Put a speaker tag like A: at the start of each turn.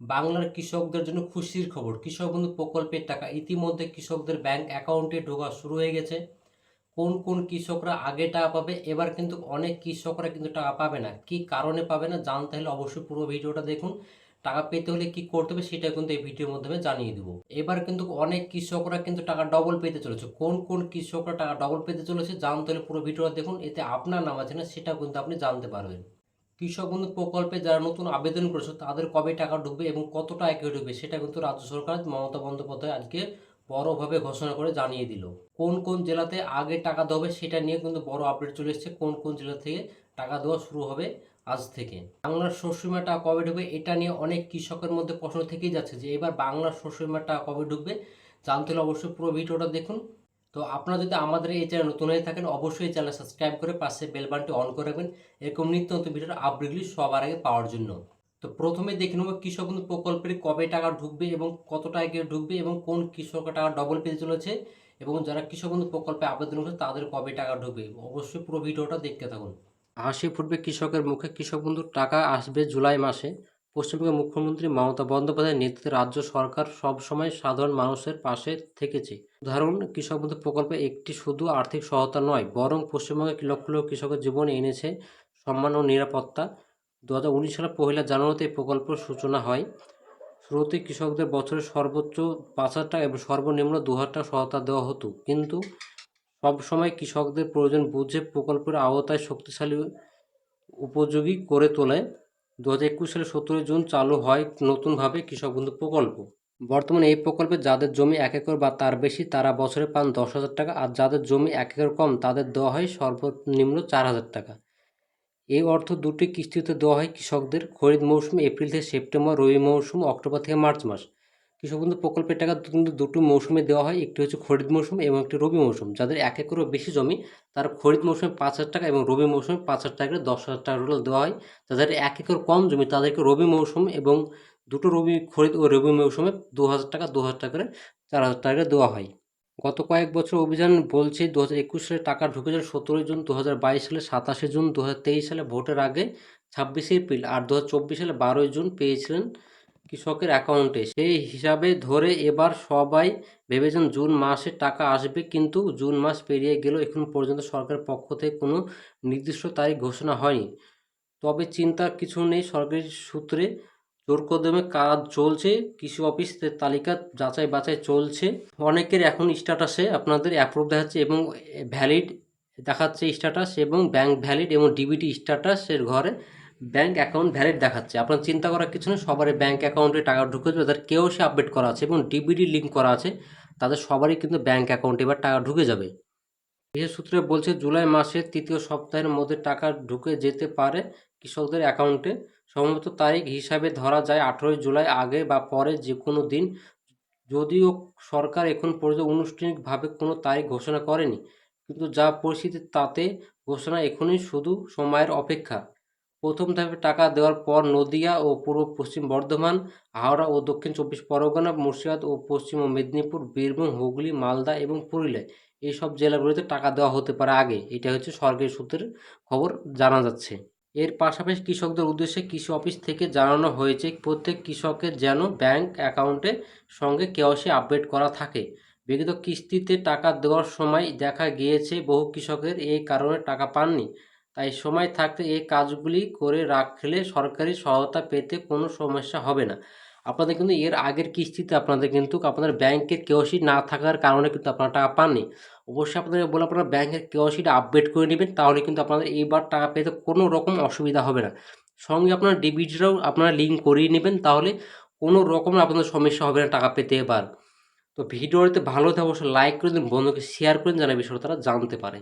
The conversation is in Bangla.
A: বাংলার কৃষকদের জন্য খুশির খবর। কৃষক বন্ধু প্রকল্পের টাকা ইতিমধ্যে কৃষকদের ব্যাংক অ্যাকাউন্টে ঢোকা শুরু হয়ে গেছে। কোন কোন কৃষকরা আগে টাকা পাবে? এবার কিন্তু অনেক কৃষকরা কিন্তু টাকা পাবে না। কি কারণে পাবে না জানতে হলে অবশ্যই পুরো ভিডিওটা দেখুন। টাকা পেতে হলে কি করতে হবে সেটা কিন্তু এই ভিডিওর মাধ্যমে জানিয়ে দেবো। এবার কিন্তু অনেক কৃষকরা কিন্তু টাকা ডবল পেতে চলেছে। কোন কোন কৃষকরা টাকা ডবল পেতে চলেছে জানতে হলে পুরো ভিডিওটা দেখুন। এতে আপনার নাম আছে না সেটা কিন্তু আপনি জানতে পারবেন। কৃষক বন্ধু প্রকল্পে যারা নতুন আবেদন করেছে, তাদের কবে টাকা ঢুকবে এবং কতটা একে ঢুকবে সেটা কিন্তু রাজ্য সরকার মমতা বন্দ্যোপাধ্যায় আজকে বড়ভাবে ঘোষণা করে জানিয়ে দিল। কোন কোন জেলাতে আগে টাকা দেবে সেটা নিয়ে কিন্তু বড় আপডেট চলে এসেছে, কোন কোন জেলা থেকে টাকা দেওয়া শুরু হবে আজ থেকে। বাংলার শস্য বিমা টাকা কবে ঢুকবে এটা নিয়ে অনেক কৃষকের মধ্যে প্রশ্ন থেকেই যাচ্ছে যে এবার বাংলার শস্য বিমা টাকা কবে ঢুকবে। জানতে হলে অবশ্যই পুরো ভিডিওটা দেখুন। তো আপনারা যদি আমাদের এই চ্যানেল নতুন হয়ে থাকেন, অবশ্যই চ্যানেল সাবস্ক্রাইব করে পাশে বেল বাটনটি অন করে রাখবেন। এরকম নিত্য নতুন ভিডিওর আপডেটগুলি সবার আগে পাওয়ার জন্য। তো প্রথমে দেখে নেব কৃষক বন্ধু প্রকল্পের কবে টাকা ঢুকবে এবং কত টাকা ঢুকবে এবং কোন কৃষকের টাকা ডবল পেতে চলেছে এবং যারা কৃষক বন্ধু প্রকল্পে আবেদন করেছে, তাদের কবে টাকা ঢুকবে? অবশ্যই পুরো ভিডিওটা দেখতে থাকুন। হাসি ফুটবে কৃষকের মুখে। কৃষক বন্ধুর টাকা আসবে জুলাই মাসে। পশ্চিমবঙ্গের মুখ্যমন্ত্রী মমতা বন্দ্যোপাধ্যায়ের নেতৃত্বে রাজ্য সরকার সবসময় সাধারণ মানুষের পাশে থেকেছে। উদাহরণ, কৃষক বন্ধু প্রকল্পে একটি শুধু আর্থিক সহায়তা নয়, বরং পশ্চিমবঙ্গে লক্ষ লক্ষ কৃষকের জীবনে এনেছে সম্মান ও নিরাপত্তা। দু হাজার উনিশ সালের পহিলা জানুয়ারিতে এই প্রকল্পের সূচনা হয়। শুরুতে কৃষকদের বছরে সর্বোচ্চ পাঁচ হাজার টাকা এবং সর্বনিম্ন দু হাজার টাকা সহায়তা দেওয়া হতো। কিন্তু সবসময় কৃষকদের প্রয়োজন বুঝে প্রকল্পের আওতায় শক্তিশালী উপযোগী করে তোলে। দু সালের সতেরোই জুন চালু হয় নতুনভাবে কৃষক বন্ধু প্রকল্প। বর্তমানে এই প্রকল্পে যাদের জমি এক একর বা তার বেশি, তারা বছরে পান দশ হাজার টাকা, আর যাদের জমি এক একর কম, তাদের দেওয়া হয় সর্বনিম্ন চার হাজার টাকা। এই অর্থ দুটি কিস্তিতে দেওয়া হয় কৃষকদের। খরিদ মৌসুম এপ্রিল থেকে সেপ্টেম্বর, রবি মৌসুম, অক্টোবর থেকে মার্চ মাস। কৃষক বন্ধু প্রকল্পের টাকা কিন্তু দুটো মৌসুমে দেওয়া হয়। একটি হচ্ছে খরিদ মৌসুম এবং একটি রবি মৌসুম। যাদের এক একরও বেশি জমি, তার খরিদ মৌসুমে পাঁচ হাজার টাকা এবং রবি মৌসুমে পাঁচ হাজার টাকা করে দশ হাজার টাকা করে দেওয়া হয়। যাদের এক একর কম জমি, তাদেরকে রবি মৌসুম এবং দুটো রবি খরিদ ও রবি মৌসুমে দু হাজার টাকা, দু হাজার টাকা করে চার হাজার টাকা দেওয়া হয়। গত কয়েক বছর অভিযান বলছে, দু হাজার একুশ সালে টাকা ঢুকেছিল সতেরোই জুন, দু হাজার বাইশ সালে সাতাশে জুন, দু হাজার তেইশ সালে ভোটের আগে ছাব্বিশে এপ্রিল, আর দু হাজার চব্বিশ সালে বারোই জুন পেয়েছিলেন কৃষকের অ্যাকাউন্টে। সেই হিসাবে ধরে এবার সবাই ভেবেছেন জুন মাসে টাকা আসবে, কিন্তু জুন মাস পেরিয়ে গেলেও এখন পর্যন্ত সরকারের পক্ষ থেকে কোনো নির্দিষ্ট তারিখ ঘোষণা হয়নি। তবে চিন্তার কিছু নেই, সরকারি সূত্রে জোর কদমে কাজ চলছে, কৃষি অফিসের তালিকা যাচাই বাছাই চলছে। অনেকের এখন স্ট্যাটাসে আপনাদের অ্যাপ্রুভ দেখাচ্ছে এবং ভ্যালিড দেখাচ্ছে স্ট্যাটাস এবং ব্যাংক ভ্যালিড এবং ডিবিটি স্ট্যাটাসের ঘরে ব্যাংক অ্যাকাউন্ট ভ্যালিড দেখাচ্ছে। আপনার চিন্তা করার কিছু নেই, সবারই ব্যাঙ্ক অ্যাকাউন্টে টাকা ঢুকে যাবে তাদের কেউ সে আপডেট করা আছে এবং ডিবিডি লিঙ্ক করা আছে, তাদের সবারই কিন্তু ব্যাঙ্ক অ্যাকাউন্টে এবার টাকা ঢুকে যাবে। বিশেষ সূত্রে বলছে, জুলাই মাসের তৃতীয় সপ্তাহের মধ্যে টাকা ঢুকে যেতে পারে কৃষকদের অ্যাকাউন্টে। সম্ভবত তারিখ হিসাবে ধরা যায় আঠেরোই জুলাই আগে বা পরে যে কোনো দিন। যদিও সরকার এখন পর্যন্ত আনুষ্ঠানিকভাবে কোনো তারিখ ঘোষণা করেনি, কিন্তু যা পরিস্থিতি তাতে ঘোষণা এখনই শুধু সময়ের অপেক্ষা। প্রথম ধাপে টাকা দেওয়ার পর নদিয়া ও পূর্ব পশ্চিম বর্ধমান, হাওড়া ও দক্ষিণ চব্বিশ পরগনা, মুর্শিদাবাদ ও পশ্চিম মেদিনীপুর, বীরভূম, হুগলি, মালদা এবং পুরুলিয়া এইসব জেলাগুলিতে টাকা দেওয়া হতে পারে আগে। এটা হচ্ছে সরকারি সূত্রের খবর জানা যাচ্ছে। এর পাশাপাশি কৃষকদের উদ্দেশ্যে কৃষি অফিস থেকে জানানো হয়েছে, প্রত্যেক কৃষকের যেন ব্যাংক অ্যাকাউন্টের সঙ্গে কেওয়াইসি আপডেট করা থাকে। বিগত কিস্তিতে টাকা দেওয়ার সময় দেখা গিয়েছে বহু কৃষকের এই কারণে টাকা পাননি। তাই সময় থাকতে এই কাজগুলি করে রাখলে সরকারি সহায়তা পেতে কোনো সমস্যা হবে না। আপনাদের কিন্তু এর আগের কিস্তিতে আপনাদের কিন্তু আপনাদের ব্যাংকের কেওয়াইসি না থাকার কারণে কিন্তু আপনারা টাকা পাননি। অবশ্যই আপনাদের বলে আপনারা ব্যাংকের কেওয়াইসিটা আপডেট করে নেবেন, তাহলে কিন্তু আপনাদের এইবার টাকা পেতে কোনো রকম অসুবিধা হবে না। সঙ্গে আপনার ডিবিটিটাও আপনারা লিঙ্ক করিয়ে নেবেন, তাহলে কোনো রকম আপনাদের সমস্যা হবে না টাকা পেতে এবার। তো ভিডিওতে ভালো হতে অবশ্যই লাইক করে দিন, বন্ধুকে শেয়ার করে যেন বিষয়টা তারা জানতে পারে।